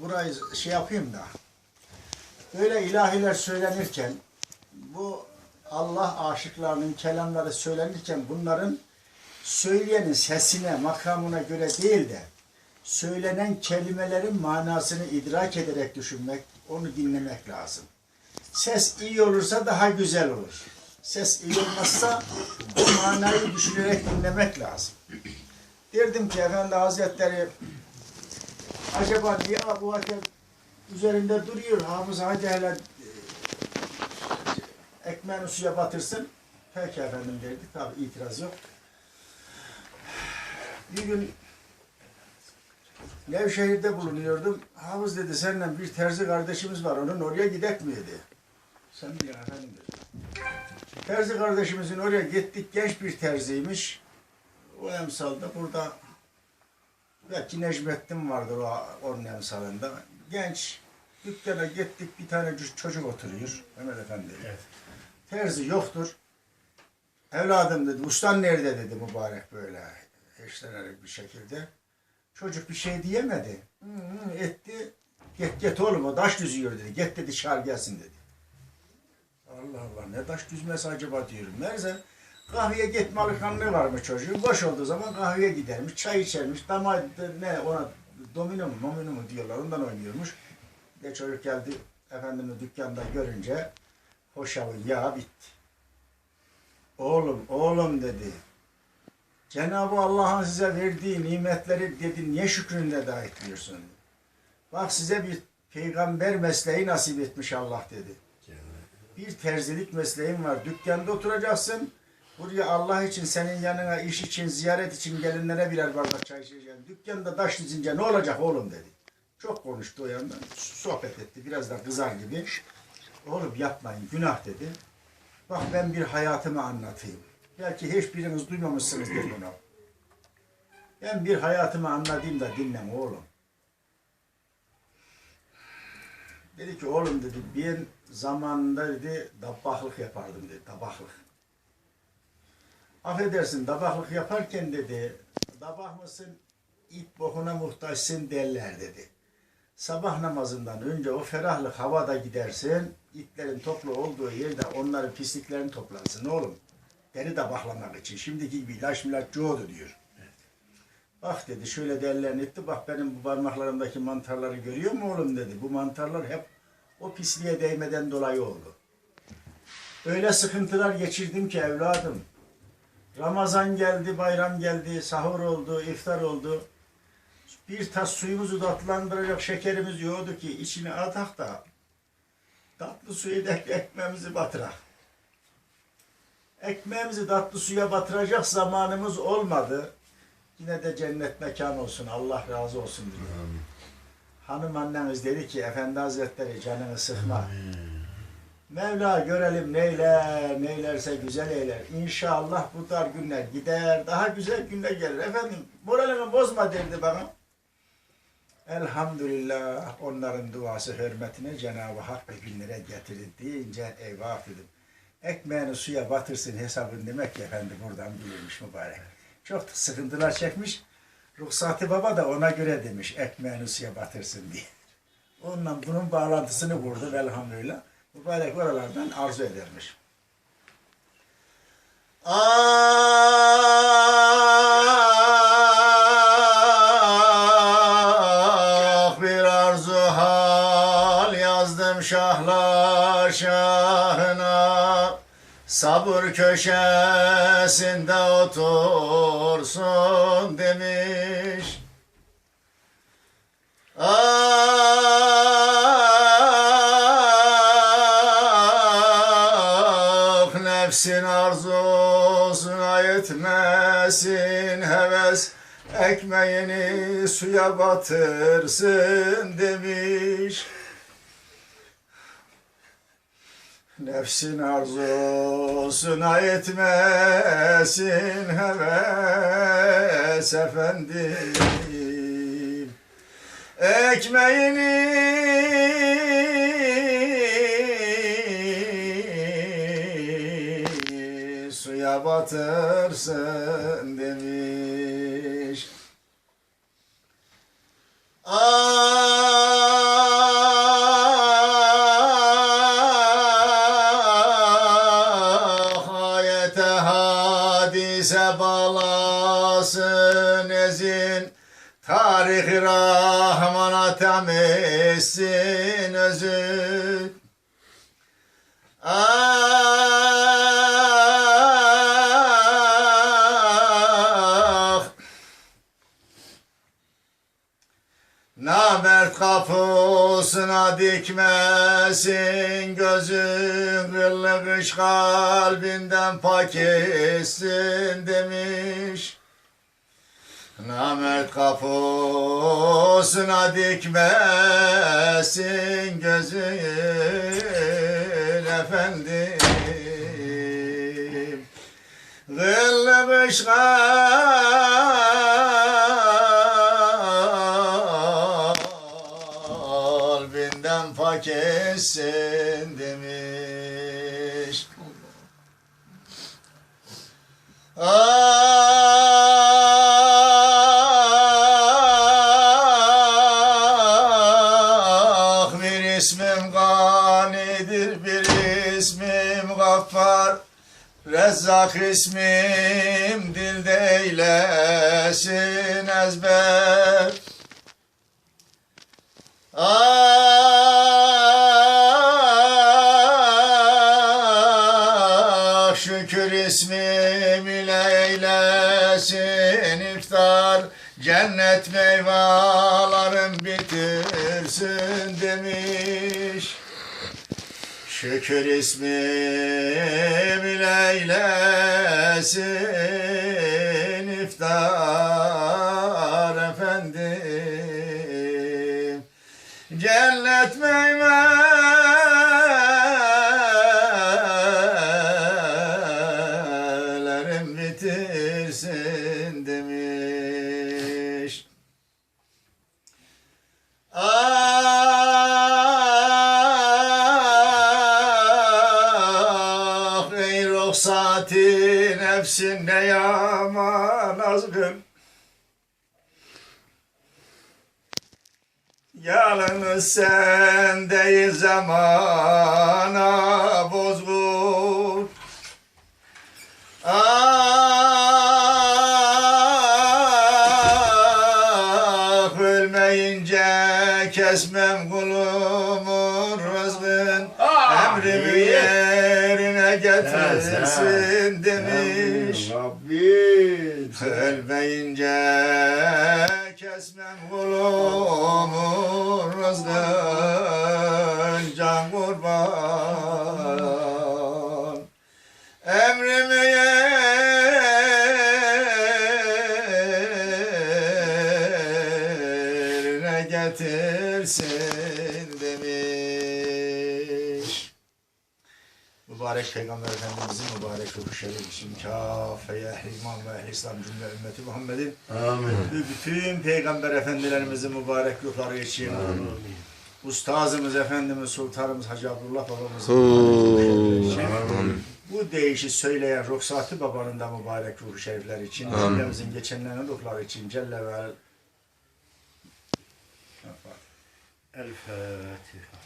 burayı şey yapayım da böyle ilahiler söylenirken bu Allah aşıklarının kelamları söylenirken bunların söyleyenin sesine, makamına göre değil de söylenen kelimelerin manasını idrak ederek düşünmek, onu dinlemek lazım. Ses iyi olursa daha güzel olur. Ses iyi olmazsa o manayı düşünerek dinlemek lazım. Derdim ki Efendi Hazretleri acaba niye bu vakit üzerinde duruyor hafız hadi hele e, ekmeğini suya batırsın. Peki efendim derdi. Tabi itiraz yok. Bir gün Nevşehir'de bulunuyordum. Hafız dedi senden bir terzi kardeşimiz var onun oraya gidek mi dedi. Sen bir efendim dedi. Terzi kardeşimizin oraya gittik. Genç bir terziymiş. O emsalda burada belki Necmettin vardır o onun emsalında. Genç dükkana gittik bir tane çocuk oturuyor. Mehmet Efendi. Evet. Terzi yoktur. Evladım dedi. Ustan nerede dedi mübarek böyle eşlenerek bir şekilde. Çocuk bir şey diyemedi. Hı hı etti. Get get oğlum o taş düzüyor dedi. Get dedi çağır gelsin dedi. Allah Allah ne taş düzmesi acaba diyorum. Meğerse kahveye gitme alışkanlığı varmış çocuğun. Boş olduğu zaman kahveye gidermiş. Çay içermiş. Dama ne ona domino mu momino mu diyorlar. Ondan oynuyormuş. De çocuk geldi efendimi dükkanda görünce hoşavı ya bitti. Oğlum oğlum dedi. Cenab-ı Allah'ın size verdiği nimetleri dedi niye şükrünü eda etmiyorsun? Bak size bir peygamber mesleği nasip etmiş Allah dedi. Bir terzilik mesleğin var. Dükkanda oturacaksın. Buraya Allah için, senin yanına, iş için, ziyaret için gelinlere birer bardak çay içeceksin. Dükkanda taş dizince ne olacak oğlum dedi. Çok konuştu o yandan. Sohbet etti. Biraz da kızar gibi. Oğlum yapmayın. Günah dedi. Bak ben bir hayatımı anlatayım. Belki hiçbiriniz duymamışsınızdır bunu. Ben bir hayatımı anlatayım da dinleme oğlum. Dedi ki oğlum dedi bir zamanında dedi dabbahlık yapardım dedi dabahlık. Affedersin dabahlık yaparken dedi dabah mısın it bohuna muhtaçsın derler dedi. Sabah namazından önce o ferahlık havada gidersin itlerin toplu olduğu yerde onların pisliklerini toplarsın oğlum. Beni dabahlamak için şimdiki gibi ilaç milaç çoğudu diyor. Bak dedi şöyle derlerini etti. Bak benim bu parmaklarımdaki mantarları görüyor mu oğlum dedi. Bu mantarlar hep o pisliğe değmeden dolayı oldu. Öyle sıkıntılar geçirdim ki evladım. Ramazan geldi, bayram geldi, sahur oldu, iftar oldu. Bir tas suyumuzu tatlandıracak şekerimiz yoktu ki içine atak da tatlı suyu da ekmeğimizi batırak. Ekmeğimizi tatlı suya batıracak zamanımız olmadı. Yine de cennet mekan olsun. Allah razı olsun diyor. Hanım annemiz dedi ki Efendi Hazretleri canını sıkma. Mevla görelim neyler, neylerse güzel eyler. İnşallah bu dar günler gider, daha güzel günler gelir. Efendim moralimi bozma derdi bana. Elhamdülillah onların duası hürmetine Cenab-ı Hak ve günlere getirdi deyince eyvah dedim. Ekmeğini suya batırsın hesabın demek ki efendi buradan bilirmiş mübarek. Çok da sıkıntılar çekmiş. Ruhsati Baba da ona göre demiş ekmeğini suya batırsın diye. Ondan bunun bağlantısını kurdu elhamdülillah. Mübarek oralardan arzu edermiş. Ah bir arzu hal yazdım şahla şahına Sabır köşesinde otursun demiş Ah yetmesin heves Ekmeğini suya batırsın demiş. Nefsin arzusuna yetmesin heves efendim. Ekmeğini suya yaparsın demiş. Ah ayete hadise balasın ezin Tarih rahmana temizsin özün. Ah kapısına dikmesin gözün Kırlıkış kalbinden pak etsin demiş. Namert kapısına dikmesin gözün efendim. Kırlıkış kalbinden pak etsin demiş. Ah bir ismim ganidir bir ismim gaffar. Rezzak ismim dilde eylesin ezber. Ah şükür ismim ile eylesin iftar Cennet meyvelerim bitirsin demiş. Şükür ismim ile eylesin bitirsin demiş. Ah ey ruhsati nefsin ne yaman azgın Yalnız sen değil zamana bozgun Ah ölmeyince kesmem kulumun rızkın Emrimi yerine getirsin demiş. Rabbim. Ölmeyince kesmem kulumun getirsin demiş. Mübarek Peygamber Efendimizin mübarek ruhu şerif için kâfe ehli iman ve ehli İslam cümle ümmeti Muhammed'in Amin. bütün Peygamber Efendilerimizin mübarek ruhları için Amin. Ustazımız, Efendimiz, Sultanımız Hacı Abdullah babamızın bu deyişi söyleyen Ruhsati Baba'nın da mübarek ruhu şerifler için, cümlemizin geçenlerin ruhları için Celle ve الفاتحة